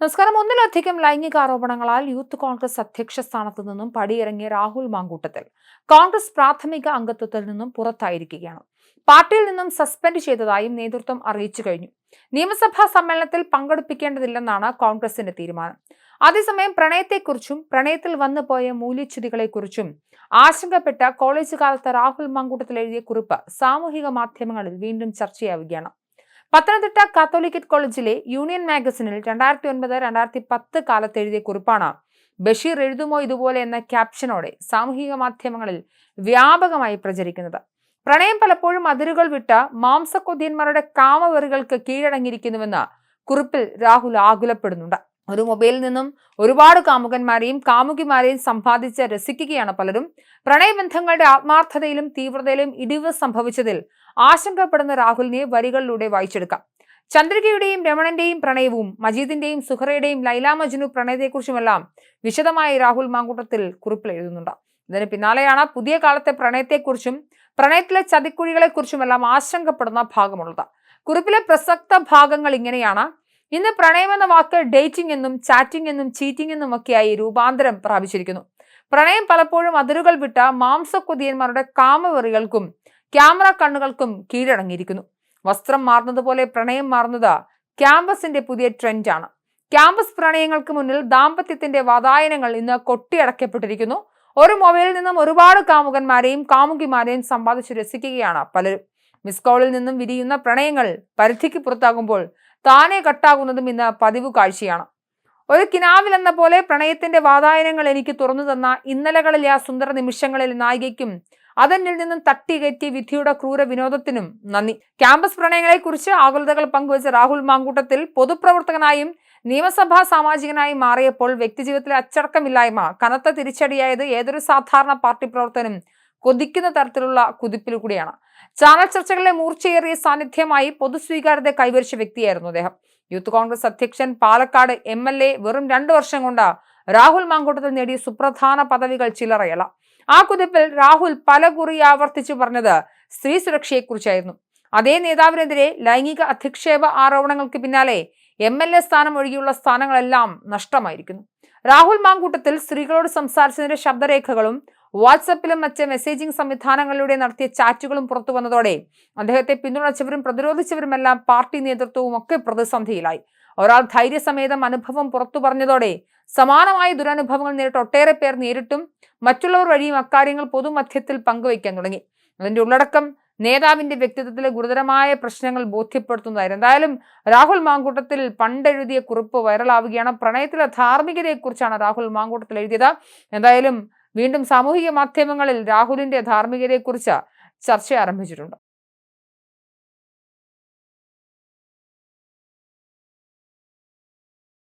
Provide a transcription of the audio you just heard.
നമസ്കാരം. ഒന്നിലധികം ലൈംഗിക ആരോപണങ്ങളാൽ യൂത്ത് കോൺഗ്രസ് അധ്യക്ഷ സ്ഥാനത്തു നിന്നും പടിയിറങ്ങിയ രാഹുൽ മാങ്കൂട്ടത്തിൽ കോൺഗ്രസ് പ്രാഥമിക അംഗത്വത്തിൽ നിന്നും പുറത്തായിരിക്കുകയാണ്. പാർട്ടിയിൽ നിന്നും സസ്പെൻഡ് ചെയ്തതായും നേതൃത്വം അറിയിച്ചു കഴിഞ്ഞു. നിയമസഭാ സമ്മേളനത്തിൽ പങ്കെടുപ്പിക്കേണ്ടതില്ലെന്നാണ് കോൺഗ്രസിന്റെ തീരുമാനം. അതേസമയം പ്രണയത്തെക്കുറിച്ചും പ്രണയത്തിൽ വന്നുപോയ മൂല്യച്യുതികളെക്കുറിച്ചും ആശങ്കപ്പെട്ട കോളേജ് കാലത്ത് രാഹുൽ മാങ്കൂട്ടത്തിൽ എഴുതിയ കുറിപ്പ് സാമൂഹിക മാധ്യമങ്ങളിൽ വീണ്ടും ചർച്ചയാവുകയാണ്. പത്തനംതിട്ട കാത്തോലിക്കറ്റ് കോളേജിലെ യൂണിയൻ മാഗസിനിൽ രണ്ടായിരത്തി ഒൻപത് രണ്ടായിരത്തി പത്ത് കാലത്ത് എഴുതിയ കുറിപ്പാണ്. ബഷീർ എഴുതുമോ ഇതുപോലെ എന്ന ക്യാപ്ഷനോടെ സാമൂഹിക മാധ്യമങ്ങളിൽ വ്യാപകമായി പ്രചരിക്കുന്നത്. പ്രണയം പലപ്പോഴും അതിരുകൾ വിട്ട മാംസക്കൊതിയന്മാരുടെ കാമവെറികൾക്ക് കീഴടങ്ങിയിരിക്കുന്നുവെന്ന് കുറിപ്പിൽ രാഹുൽ ആകുലപ്പെടുന്നുണ്ട്. ഒരു മൊബൈലിൽ നിന്നും ഒരുപാട് കാമുകന്മാരെയും കാമുകിമാരെയും സമ്പാദിച്ച് രസിക്കുകയാണ് പലരും. പ്രണയബന്ധങ്ങളുടെ ആത്മാർത്ഥതയിലും തീവ്രതയിലും ഇടിവ് സംഭവിച്ചതിൽ ആശങ്കപ്പെടുന്ന രാഹുലിനെ വരികളിലൂടെ വായിച്ചെടുക്കാം. ചന്ദ്രികയുടെയും രമണന്റെയും പ്രണയവും മജീദിന്റെയും സുഹറയുടെയും ലൈല മജ്നു പ്രണയത്തെക്കുറിച്ചുമെല്ലാം വിശദമായി രാഹുൽ മാങ്കൂട്ടത്തിൽ കുറിപ്പിൽ എഴുതുന്നുണ്ട്. ഇതിന് പിന്നാലെയാണ് പുതിയ കാലത്തെ പ്രണയത്തെക്കുറിച്ചും പ്രണയത്തിലെ ചതിക്കുഴികളെക്കുറിച്ചുമെല്ലാം ആശങ്കപ്പെടുന്ന ഭാഗമുള്ളത്. കുറിപ്പിലെ പ്രസക്ത ഭാഗങ്ങൾ ഇങ്ങനെയാണ്. ഇന്ന് പ്രണയം എന്ന വാക്ക് ഡേറ്റിംഗ് എന്നും ചാറ്റിംഗ് എന്നും ചീറ്റിംഗ് എന്നും ഒക്കെയായി രൂപാന്തരം പ്രാപിച്ചിരിക്കുന്നു. പ്രണയം പലപ്പോഴും അതിരുകൾ വിട്ട മാംസക്കൊതിയന്മാരുടെ കാമവെറികൾക്കും ക്യാമറ കണ്ണുകൾക്കും കീഴടങ്ങിയിരിക്കുന്നു. വസ്ത്രം മാറുന്നതുപോലെ പ്രണയം മാറുന്നത് ക്യാമ്പസിന്റെ പുതിയ ട്രെൻഡാണ് ക്യാമ്പസ് പ്രണയങ്ങൾക്ക് മുന്നിൽ ദാമ്പത്യത്തിന്റെ വാതായനങ്ങൾ ഇന്ന് കൊട്ടിയടക്കപ്പെട്ടിരിക്കുന്നു ഒരു മൊബൈലിൽ നിന്നും ഒരുപാട് കാമുകന്മാരെയും കാമുകിമാരെയും സമ്പാദിച്ചു രസിക്കുകയാണ് പലരും. മിസ് കോളിൽ നിന്നും വിരിയുന്ന പ്രണയങ്ങൾ പരിധിക്ക് പുറത്താകുമ്പോൾ താനെ കട്ടാകുന്നതും ഇന്ന് പതിവ് കാഴ്ചയാണ്. ഒരു കിനാവിൽ എന്ന പോലെ പ്രണയത്തിന്റെ വാതായനങ്ങൾ എനിക്ക് തുറന്നു തന്ന ഇന്നലകളിലെ ആ സുന്ദര നിമിഷങ്ങളിൽ നായികയ്ക്കും അതെന്നിൽ നിന്നും തട്ടികയറ്റി വിധിയുടെ ക്രൂര വിനോദത്തിനും നന്ദി. ക്യാമ്പസ് പ്രണയങ്ങളെക്കുറിച്ച് ആകുലതകൾ പങ്കുവച്ച രാഹുൽ മാങ്കൂട്ടത്തിൽ പൊതുപ്രവർത്തകനായും നിയമസഭാ സാമാജികനായും മാറിയപ്പോൾ വ്യക്തിജീവിതത്തിലെ അച്ചടക്കമില്ലായ്മ കനത്ത തിരിച്ചടിയായത് ഏതൊരു സാധാരണ പാർട്ടി പ്രവർത്തനം കൊതിക്കുന്ന തരത്തിലുള്ള കുതിപ്പിൽ കൂടിയാണ്. ചാനൽ ചർച്ചകളിലെ മൂർച്ചയേറിയ സാന്നിധ്യമായി പൊതുസ്വീകാര്യത കൈവരിച്ച വ്യക്തിയായിരുന്നു അദ്ദേഹം. യൂത്ത് കോൺഗ്രസ് അധ്യക്ഷൻ പാലക്കാട് എം എൽ എ വെറും രണ്ടു വർഷം കൊണ്ട് രാഹുൽ മാങ്കൂട്ടത്തിൽ നേടിയ സുപ്രധാന പദവികൾ ചിലറയല ആ കുതിപ്പിൽ രാഹുൽ പല കുറി ആവർത്തിച്ചു പറഞ്ഞത് സ്ത്രീ സുരക്ഷയെക്കുറിച്ചായിരുന്നു. അതേ നേതാവിനെതിരെ ലൈംഗിക അധിക്ഷേപ ആരോപണങ്ങൾക്ക് പിന്നാലെ എം എൽ എ സ്ഥാനം ഒഴികെയുള്ള സ്ഥാനങ്ങളെല്ലാം നഷ്ടമായിരിക്കുന്നു. രാഹുൽ മാങ്കൂട്ടത്തിൽ സ്ത്രീകളോട് സംസാരിച്ചതിന്റെ ശബ്ദരേഖകളും വാട്സപ്പിലും മറ്റ് മെസ്സേജിംഗ് സംവിധാനങ്ങളിലൂടെ നടത്തിയ ചാറ്റുകളും പുറത്തു വന്നതോടെ അദ്ദേഹത്തെ പിന്തുണച്ചവരും പ്രതിരോധിച്ചവരുമെല്ലാം പാർട്ടി നേതൃത്വവും ഒക്കെ പ്രതിസന്ധിയിലായി. ഒരാൾ ധൈര്യസമേതം അനുഭവം പുറത്തു പറഞ്ഞതോടെ സമാനമായ ദുരനുഭവങ്ങൾ നേരിട്ട് ഒട്ടേറെ പേർ നേരിട്ടും മറ്റുള്ളവർ വഴിയും അക്കാര്യങ്ങൾ പൊതുമധ്യത്തിൽ പങ്കുവയ്ക്കാൻ തുടങ്ങി. അതിന്റെ ഉള്ളടക്കം നേതാവിന്റെ വ്യക്തിത്വത്തിലെ ഗുരുതരമായ പ്രശ്നങ്ങൾ ബോധ്യപ്പെടുത്തുന്നതായിരുന്നു എന്തായാലും രാഹുൽ മാങ്കൂട്ടത്തിൽ പണ്ടെഴുതിയ കുറിപ്പ് വൈറലാവുകയാണ്. പ്രണയത്തിലെ ധാർമ്മികതയെക്കുറിച്ചാണ് രാഹുൽ മാങ്കൂട്ടത്തിൽ എഴുതിയത്. എന്തായാലും വീണ്ടും സാമൂഹിക മാധ്യമങ്ങളിൽ രാഹുലിന്റെ ധാർമ്മികതയെക്കുറിച്ച് ചർച്ച ആരംഭിച്ചിട്ടുണ്ട്.